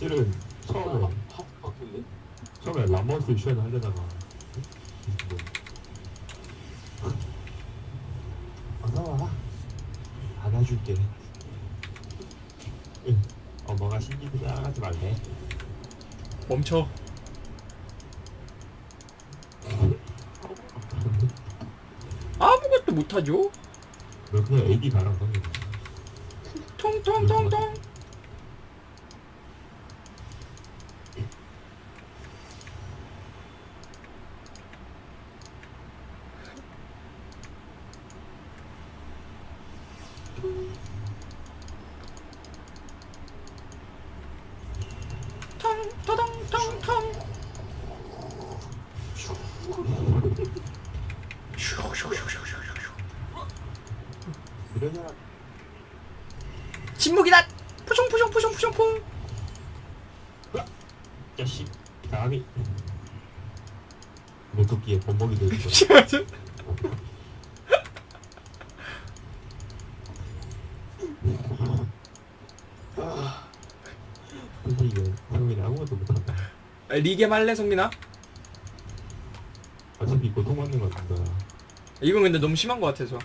실은 처음에 팝 바뀌는데? 처음에 라모스 슈엔 하려다가 뭐 어서 와 안아줄게 응 엄마가 신기도 따라가지 말래 멈춰. 아무것도 못하죠. 너 그냥 애기 가랑 던져 통통통통. 이러잖아 침묵이다. 푸숑 푸숑 푸숑 푸숑풍. 자식 감히 내 토끼에 범벅이 되있어 근데 이거 아무것도 못한다 리게 말래 성민아? 어차피 고통받는 거 거야 이건 근데 너무 심한 것 같아서.